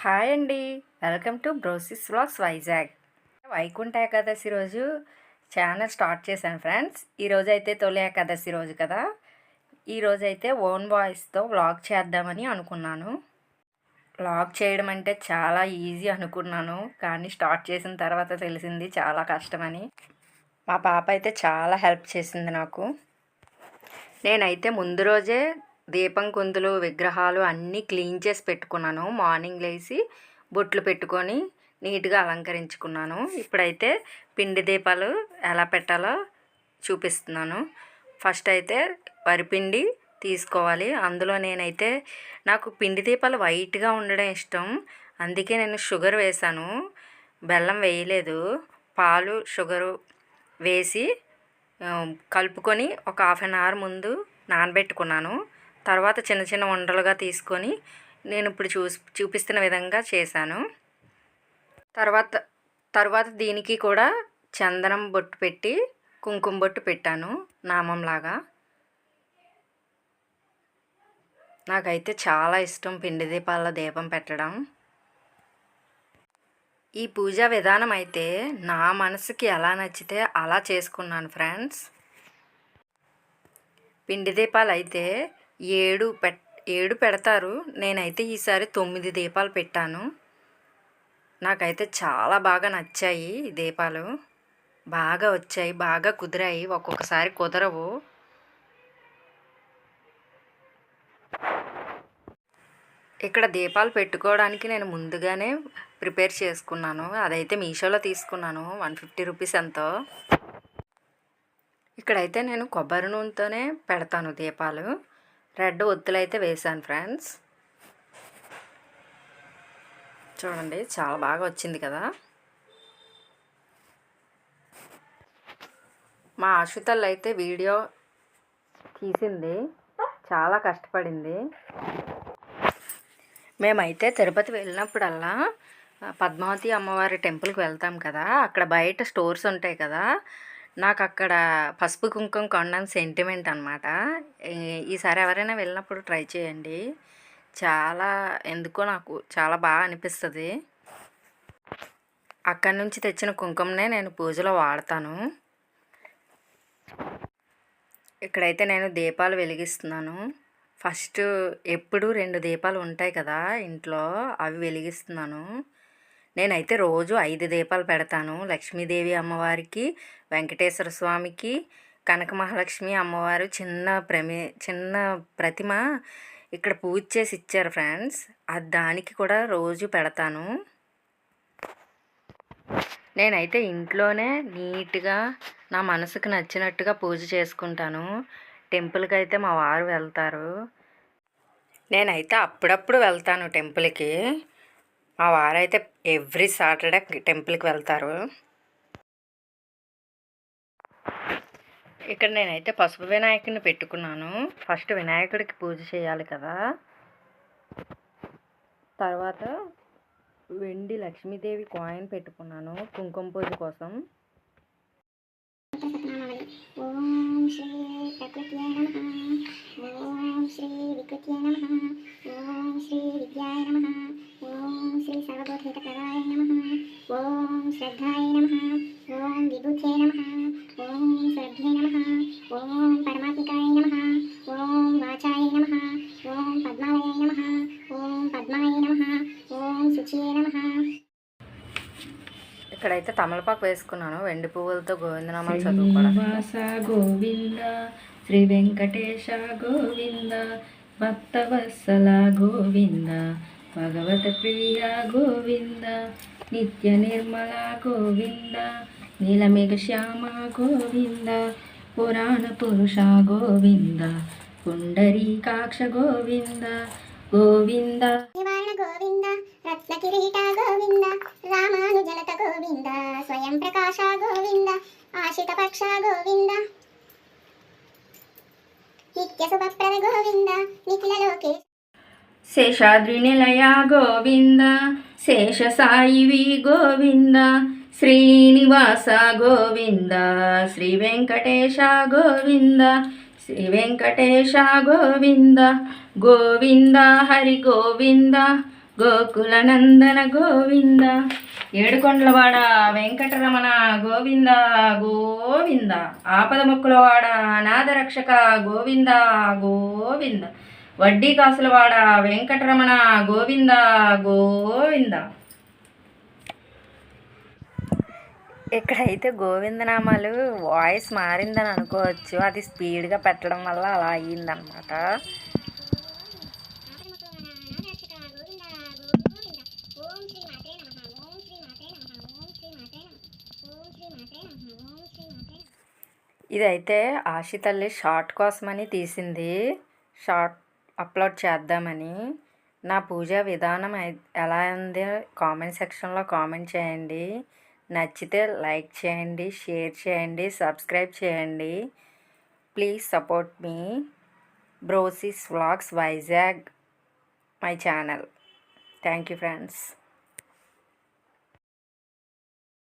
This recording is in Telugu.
హాయ్ అండి. Welcome to Brosis vlogs Vizag. Vaikuntha Ekadashi రోజు ఛానల్ స్టార్ట్ చేశాను ఫ్రెండ్స్. ఈరోజు అయితే తొలి ఏకాదశి రోజు కదా. ఈరోజు అయితే ఓన్ వాయిస్తో వ్లాగ్ చేద్దామని అనుకున్నాను. వ్లాగ్ చేయడం అంటే చాలా ఈజీ అనుకున్నాను. కానీ స్టార్ట్ చేసిన తర్వాత తెలిసింది చాలా కష్టమని. మా పాప అయితే చాలా హెల్ప్ చేసింది నాకు. నేనైతే ముందు రోజే దీపం కుందులు విగ్రహాలు అన్నీ క్లీన్ చేసి పెట్టుకున్నాను. మార్నింగ్ లేచి బొట్లు పెట్టుకొని నీట్గా అలంకరించుకున్నాను. ఇప్పుడైతే పిండి దీపాలు ఎలా పెట్టాలో చూపిస్తున్నాను. ఫస్ట్ అయితే వరిపిండి తీసుకోవాలి. అందులో నేనైతే నాకు పిండి దీపాలు వైట్గా ఉండడం ఇష్టం. అందుకే నేను షుగర్ వేసాను బెల్లం వేయలేదు. పాలు షుగరు వేసి కలుపుకొని ఒక హాఫ్ అన్ అవర్ ముందు నానబెట్టుకున్నాను. తర్వాత చిన్న చిన్న ఉండలుగా తీసుకొని నేను ఇప్పుడు చూ చూపిస్తున్న విధంగా చేశాను. తర్వాత తర్వాత దీనికి కూడా చందనం బొట్టు పెట్టి కుంకుమ బొట్టు పెట్టాను నామంలాగా. నాకైతే చాలా ఇష్టం పిండి దీపాల దీపం పెట్టడం. ఈ పూజా విధానం అయితే నా మనసుకి ఎలా నచ్చితే అలా చేసుకున్నాను ఫ్రెండ్స్. పిండి దీపాలు అయితే ఏడు పెట్ ఏడు పెడతారు. నేనైతే ఈసారి తొమ్మిది దీపాలు పెట్టాను. నాకైతే చాలా బాగా నచ్చాయి దీపాలు. బాగా వచ్చాయి బాగా కుదిరాయి. ఒక్కొక్కసారి కుదరవు. ఇక్కడ దీపాలు పెట్టుకోవడానికి నేను ముందుగానే ప్రిపేర్ చేసుకున్నాను. అదైతే మీషోలో తీసుకున్నాను. వన్ ఫిఫ్టీ రూపీస్ ఎంతో. ఇక్కడైతే నేను కొబ్బరి నూనెతోనే పెడతాను దీపాలు. రెడ్ ఒత్తులు అయితే వేసాను ఫ్రెండ్స్. చూడండి చాలా బాగా వచ్చింది కదా. మా ఆశుతల్ అయితే వీడియో తీసింది. చాలా కష్టపడింది. మేమైతే తిరుపతి వెళ్ళినప్పుడల్లా పద్మావతి అమ్మవారి టెంపుల్కి వెళ్తాం కదా. అక్కడ బయట స్టోర్స్ ఉంటాయి కదా. నాకు అక్కడ పసుపు కుంకుమ కొనడం సెంటిమెంట్ అనమాట ఈసారి ఎవరైనా వెళ్ళినప్పుడు ట్రై చేయండి. చాలా ఎందుకో నాకు చాలా బాగా అనిపిస్తుంది. అక్కడి నుంచి తెచ్చిన కుంకుమనే నేను పూజలో వాడతాను. ఇక్కడైతే నేను దీపాలు వెలిగిస్తున్నాను. ఫస్ట్ ఎప్పుడు రెండు దీపాలు ఉంటాయి కదా ఇంట్లో అవి వెలిగిస్తున్నాను. నేనైతే రోజు ఐదు దీపాలు పెడతాను. లక్ష్మీదేవి అమ్మవారికి వెంకటేశ్వర స్వామికి కనక మహాలక్ష్మి అమ్మవారు చిన్న ప్రమే చిన్న ప్రతిమ ఇక్కడ పూజ చేసి ఇచ్చారు ఫ్రెండ్స్. అది దానికి కూడా రోజు పెడతాను. నేనైతే ఇంట్లోనే నీట్గా నా మనసుకు నచ్చినట్టుగా పూజ చేసుకుంటాను. టెంపుల్కి అయితే మా వారు వెళ్తారు. నేనైతే అప్పుడప్పుడు వెళ్తాను టెంపుల్కి. మా వారైతే ఎవ్రీ సాటర్డే టెంపుల్కి వెళ్తారు. ఇక్కడ నేనైతే పసుపు వినాయకుడిని పెట్టుకున్నాను. ఫస్ట్ వినాయకుడికి పూజ చేయాలి కదా. తర్వాత వెండి లక్ష్మీదేవి కాయిన్ పెట్టుకున్నాను కుంకుమ పూజ కోసం. ఓం శ్రీ శ్రద్ధాయ నమ. ఓం విభూత్యై నమ. ఓం శ్రద్ధే నమ. ఓం పరమాత్మికాయ నమ. ఓం వాచాయ నమ. ఓం పద్మాలయ నమ. ఓం పద్మాయ నమ. ఓం శుచియే నమ. ఇక్కడైతే తమలపాకు వేసుకున్నాను. వెండి పువ్వులతో గోవిందనామాలు శ్రీనివాస గోవింద శ్రీ వెంకటేశ గోవింద భక్తవత్సల గోవింద భగవత ప్రియ గోవింద. నిత్య నిర్మల గోవింద నీలమేఘ శ్యామ గోవింద పురాణ పురుష గోవింద పుండరీకాక్ష గోవింద గోవింద. నివారణ గోవింద రత్న కిరీట గోవింద రామానుజలత గోవింద స్వయం ప్రకాశ గోవింద ఆశిత పక్ష గోవింద. నిత్య శుభప్రద గోవింద నిఖిల లోకే శేషాద్రి నిలయ గోవింద శేష సాయివి గోవింద శ్రీనివాస గోవింద శ్రీ వెంకటేశ గోవింద శ్రీ వెంకటేశ గోవింద గోవింద హరి గోవింద గోకుల నందన గోవింద. ఏడుకొండలవాడ వెంకటరమణ గోవింద గోవింద. ఆపద మొక్కులవాడ అనాథరక్షక గోవింద గోవింద. వడ్డీ కాసులవాడ వెంకటరమణ గోవింద గోవింద. ఇక్కడైతే గోవిందనామాలు వాయిస్ మారిందని అనుకోవచ్చు. అది స్పీడ్గా పెట్టడం వల్ల అలా అయ్యిందనమాట ఇదైతే ఆశి తల్లి షార్ట్ కోసమని తీసింది. షార్ట్ అప్లోడ్ చేద్దామని నా పూజా విధానం ఎలా ఉంది? కామెంట్ సెక్షన్లో కామెంట్ చేయండి. నచ్చితే లైక్ చేయండి షేర్ చేయండి సబ్స్క్రైబ్ చేయండి. Please support me Brosis vlogs Vizag my channel. Thank you friends.